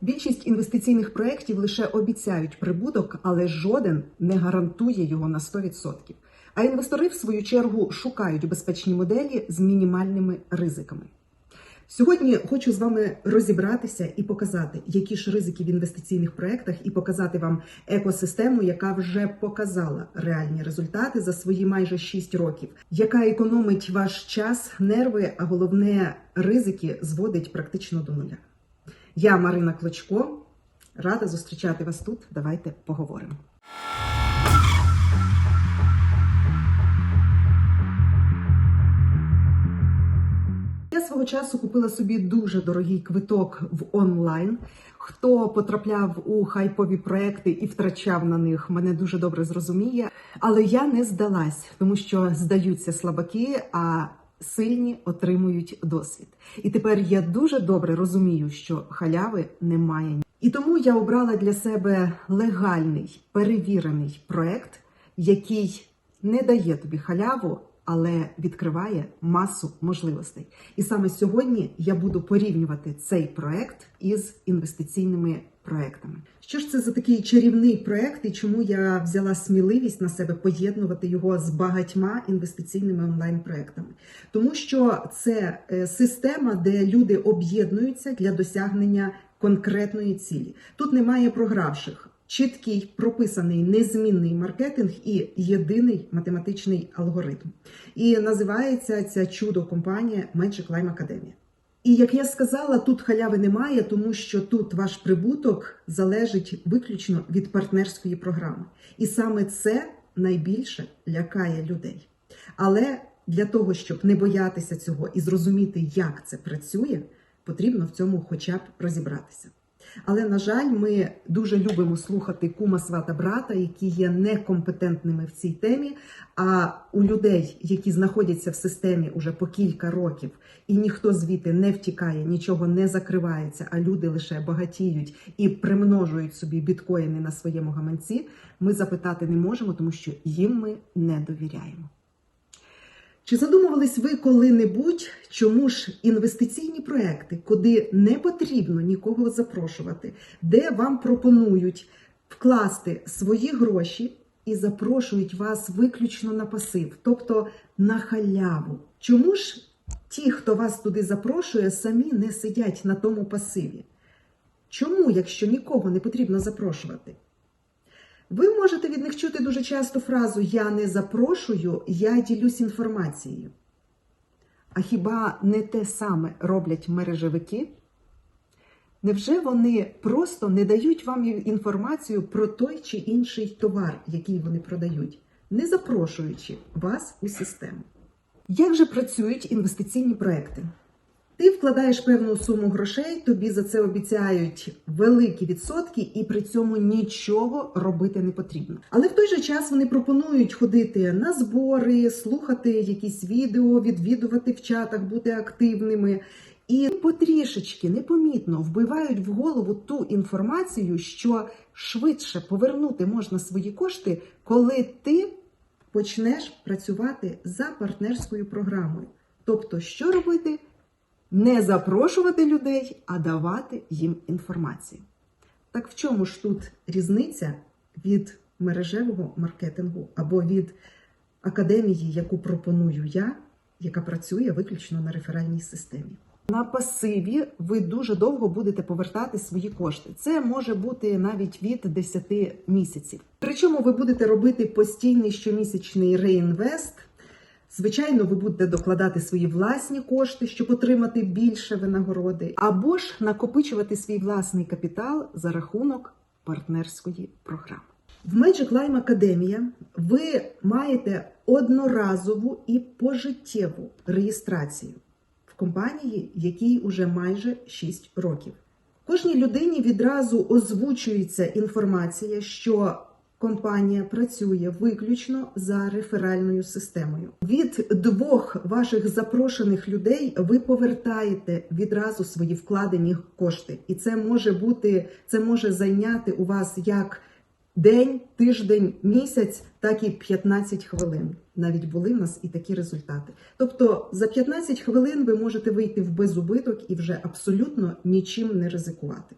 Більшість інвестиційних проєктів лише обіцяють прибуток, але жоден не гарантує його на 100%. А інвестори, в свою чергу, шукають безпечні моделі з мінімальними ризиками. Сьогодні хочу з вами розібратися і показати, які ж ризики в інвестиційних проєктах, і показати вам екосистему, яка вже показала реальні результати за свої майже 6 років, яка економить ваш час, нерви, а головне ризики зводить практично до нуля. Я Марина Клочко, рада зустрічати вас тут. Давайте поговоримо. Я свого часу купила собі дуже дорогий квиток в онлайн. Хто потрапляв у хайпові проекти і втрачав на них, мене дуже добре зрозуміє. Але я не здалась, тому що здаються слабаки, а сильні отримують досвід. І тепер я дуже добре розумію, що халяви немає. І тому я обрала для себе легальний перевірений проект, який не дає тобі халяву, але відкриває масу можливостей. І саме сьогодні я буду порівнювати цей проект із інвестиційними проектами. Що ж це за такий чарівний проект, і чому я взяла сміливість на себе поєднувати його з багатьма інвестиційними онлайн-проектами? Тому що це е, система, де люди об'єднуються для досягнення конкретної цілі. Тут немає програвших. Чіткий прописаний незмінний маркетинг і єдиний математичний алгоритм. І називається ця чудо компанія Magic Lime Academy. І як я сказала, тут халяви немає, тому що тут ваш прибуток залежить виключно від партнерської програми. І саме це найбільше лякає людей. Але для того, щоб не боятися цього і зрозуміти, як це працює, потрібно в цьому хоча б розібратися. Але на жаль, ми дуже любимо слухати кума свата брата, які є некомпетентними в цій темі. А у людей, які знаходяться в системі уже по кілька років, і ніхто звідти не втікає, нічого не закривається, а люди лише багатіють і примножують собі біткоїни на своєму гаманці. Ми запитати не можемо, тому що їм ми не довіряємо. Чи задумувались ви коли-небудь, чому ж інвестиційні проекти, куди не потрібно нікого запрошувати, де вам пропонують вкласти свої гроші і запрошують вас виключно на пасив, тобто на халяву? Чому ж ті, хто вас туди запрошує, самі не сидять на тому пасиві? Чому, якщо нікого не потрібно запрошувати? Ви можете від них чути дуже часто фразу Я не запрошую, я ділюсь інформацією. А хіба не те саме роблять мережевики? Невже вони просто не дають вам інформацію про той чи інший товар, який вони продають, не запрошуючи вас у систему? Як же працюють інвестиційні проекти? Ти вкладаєш певну суму грошей, тобі за це обіцяють великі відсотки, і при цьому нічого робити не потрібно. Але в той же час вони пропонують ходити на збори, слухати якісь відео, відвідувати в чатах, бути активними. І потрішечки непомітно вбивають в голову ту інформацію, що швидше повернути можна свої кошти, коли ти почнеш працювати за партнерською програмою. Тобто, що робити? Не запрошувати людей, а давати їм інформацію. Так в чому ж тут різниця від мережевого маркетингу або від академії, яку пропоную я, яка працює виключно на реферальній системі? На пасиві ви дуже довго будете повертати свої кошти. Це може бути навіть від 10 місяців. Причому ви будете робити постійний щомісячний реінвест. Звичайно, ви будете докладати свої власні кошти, щоб отримати більше винагороди, або ж накопичувати свій власний капітал за рахунок партнерської програми. В Magic Lime Academia ви маєте одноразову і пожиттєву реєстрацію в компанії, якій уже майже 6 років. Кожній людині відразу озвучується інформація, що Компанія працює виключно за реферальною системою. Від двох ваших запрошених людей ви повертаєте відразу свої вкладені кошти, і це може бути, це може зайняти у вас як день, тиждень, місяць, так і 15 хвилин. Навіть були в нас і такі результати. Тобто за 15 хвилин ви можете вийти в безубиток і вже абсолютно нічим не ризикувати.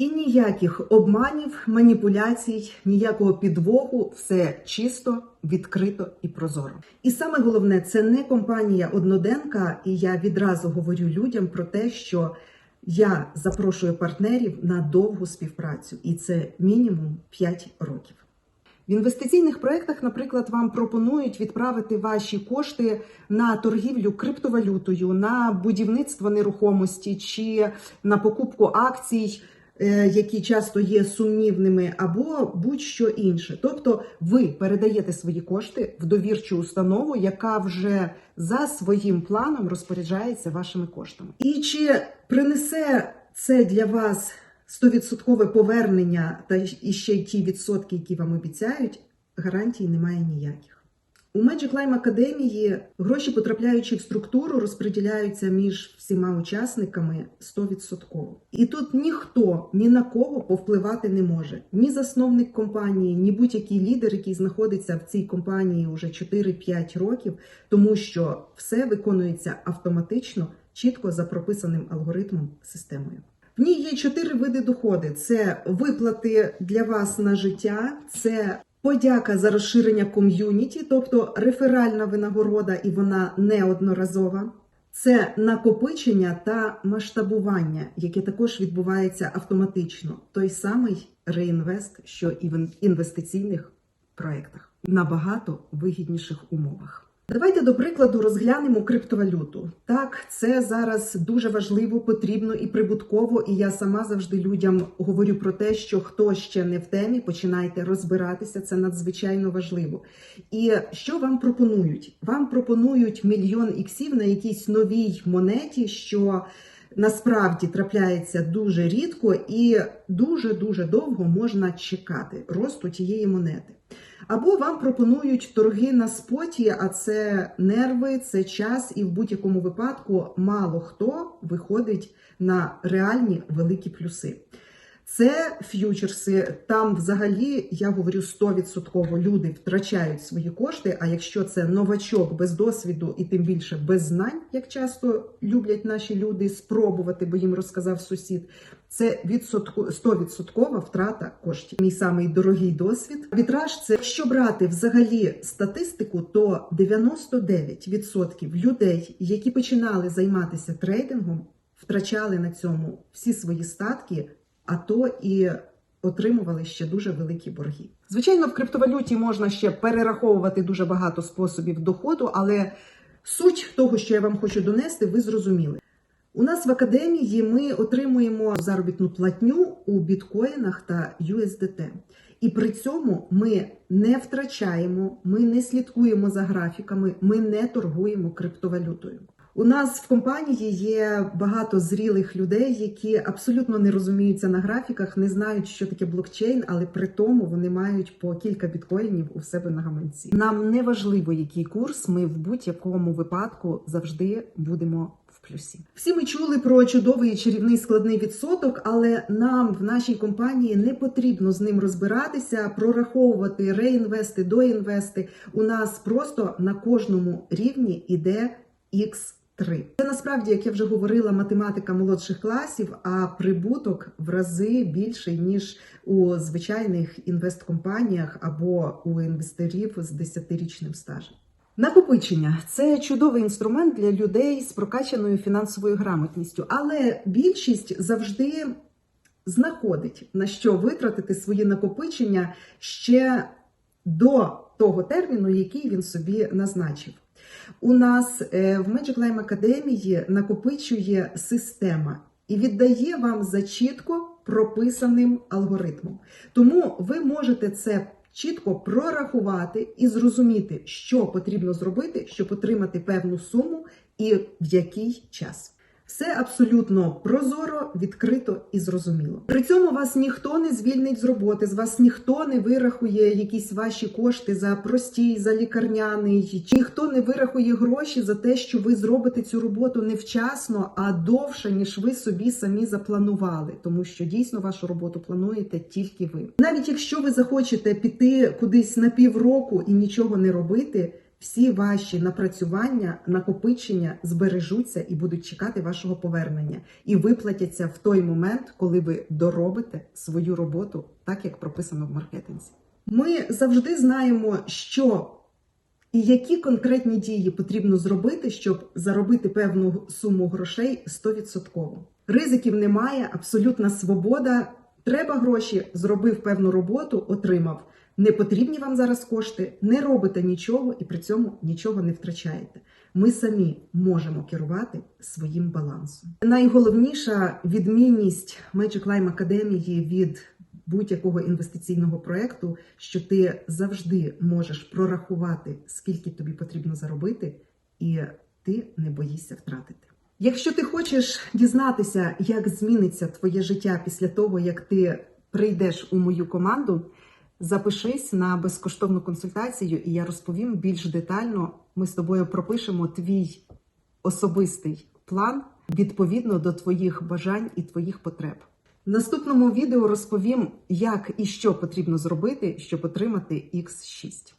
І ніяких обманів, маніпуляцій, ніякого підвоху, все чисто, відкрито і прозоро. І саме головне, це не компанія одноденка, і я відразу говорю людям про те, що я запрошую партнерів на довгу співпрацю, і це мінімум 5 років. В інвестиційних проєктах, наприклад, вам пропонують відправити ваші кошти на торгівлю криптовалютою, на будівництво нерухомості чи на покупку акцій, які часто є сумнівними, або будь-що інше. Тобто, ви передаєте свої кошти в довірчу установу, яка вже за своїм планом розпоряджається вашими коштами. І чи принесе це для вас 100% повернення та і ще й ті відсотки, які вам обіцяють, гарантій немає ніяких. У Magic Lime Академії гроші, потрапляючи в структуру, розподіляються між всіма учасниками 100%. І тут ніхто ні на кого повпливати не може. Ні засновник компанії, ні будь-який лідер, який знаходиться в цій компанії вже 4-5 років, тому що все виконується автоматично, чітко за прописаним алгоритмом системою. В ній є чотири види доходи: це виплати для вас на життя, це подяка за розширення ком'юніті, тобто реферальна винагорода, і вона неодноразова. Це накопичення та масштабування, яке також відбувається автоматично. Той самий реінвест, що і в інвестиційних проєктах, набагато вигідніших умовах. Давайте до прикладу розглянемо криптовалюту. Так, це зараз дуже важливо, потрібно і прибутково. І я сама завжди людям говорю про те, що хто ще не в темі, починайте розбиратися. Це надзвичайно важливо. І що вам пропонують? Вам пропонують мільйон іксів на якійсь новій монеті, що насправді трапляється дуже рідко і дуже дуже довго можна чекати росту тієї монети. Або вам пропонують торги на споті, а це нерви, це час, і в будь-якому випадку мало хто виходить на реальні великі плюси. Це ф'ючерси. Там, взагалі, я говорю 100% люди втрачають свої кошти. А якщо це новачок без досвіду і тим більше без знань, як часто люблять наші люди спробувати, бо їм розказав сусід. Це відсотку 100% втрата коштів. Мій самий дорогий досвід. Вітраж це якщо брати взагалі статистику, то 99% людей, які починали займатися трейдингом, втрачали на цьому всі свої статки, а то і отримували ще дуже великі борги. Звичайно, в криптовалюті можна ще перераховувати дуже багато способів доходу, але суть того, що я вам хочу донести, ви зрозуміли. У нас в академії ми отримуємо заробітну платню у біткоїнах та USDT. І при цьому ми не втрачаємо, ми не слідкуємо за графіками, ми не торгуємо криптовалютою. У нас в компанії є багато зрілих людей, які абсолютно не розуміються на графіках, не знають, що таке блокчейн, але при тому вони мають по кілька біткоїнів у себе на гаманці. Нам не важливо, який курс, ми в будь-якому випадку завжди будемо в плюсі. Всі ми чули про чудовий чарівний складний відсоток, але нам в нашій компанії не потрібно з ним розбиратися, прораховувати реінвести, доінвести. У нас просто на кожному рівні іде X. 3. Це насправді, як я вже говорила, математика молодших класів, а прибуток в рази більший ніж у звичайних інвесткомпаніях або у інвесторів з 10-річним стажем. Накопичення це чудовий інструмент для людей з прокачаною фінансовою грамотністю, але більшість завжди знаходить на що витратити свої накопичення ще до того терміну, який він собі назначив. У нас е, в Magic Lime Академії накопичує система і віддає вам за чітко прописаним алгоритмом. Тому ви можете це чітко прорахувати і зрозуміти, що потрібно зробити, щоб отримати певну суму і в який час. Все абсолютно прозоро, відкрито і зрозуміло. При цьому вас ніхто не звільнить з роботи, з вас ніхто не вирахує якісь ваші кошти за простій, за лікарняний, чи ніхто не вирахує гроші за те, що ви зробите цю роботу не а довше, ніж ви собі самі запланували, тому що дійсно вашу роботу плануєте тільки ви. Навіть якщо ви захочете піти кудись на півроку і нічого не робити. Всі ваші напрацювання, накопичення збережуться і будуть чекати вашого повернення, і виплатяться в той момент, коли ви доробите свою роботу, так як прописано в маркетинзі. Ми завжди знаємо, що і які конкретні дії потрібно зробити, щоб заробити певну суму грошей 100%. Ризиків немає, абсолютна свобода. Треба гроші, зробив певну роботу, отримав. Не потрібні вам зараз кошти, не робите нічого і при цьому нічого не втрачаєте. Ми самі можемо керувати своїм балансом. Найголовніша відмінність Magic Lime Академії від будь-якого інвестиційного проекту, що ти завжди можеш прорахувати, скільки тобі потрібно заробити, і ти не боїшся втратити. Якщо ти хочеш дізнатися, як зміниться твоє життя після того, як ти прийдеш у мою команду, запишись на безкоштовну консультацію, і я розповім більш детально. Ми з тобою пропишемо твій особистий план відповідно до твоїх бажань і твоїх потреб. В наступному відео розповім, як і що потрібно зробити, щоб отримати X6.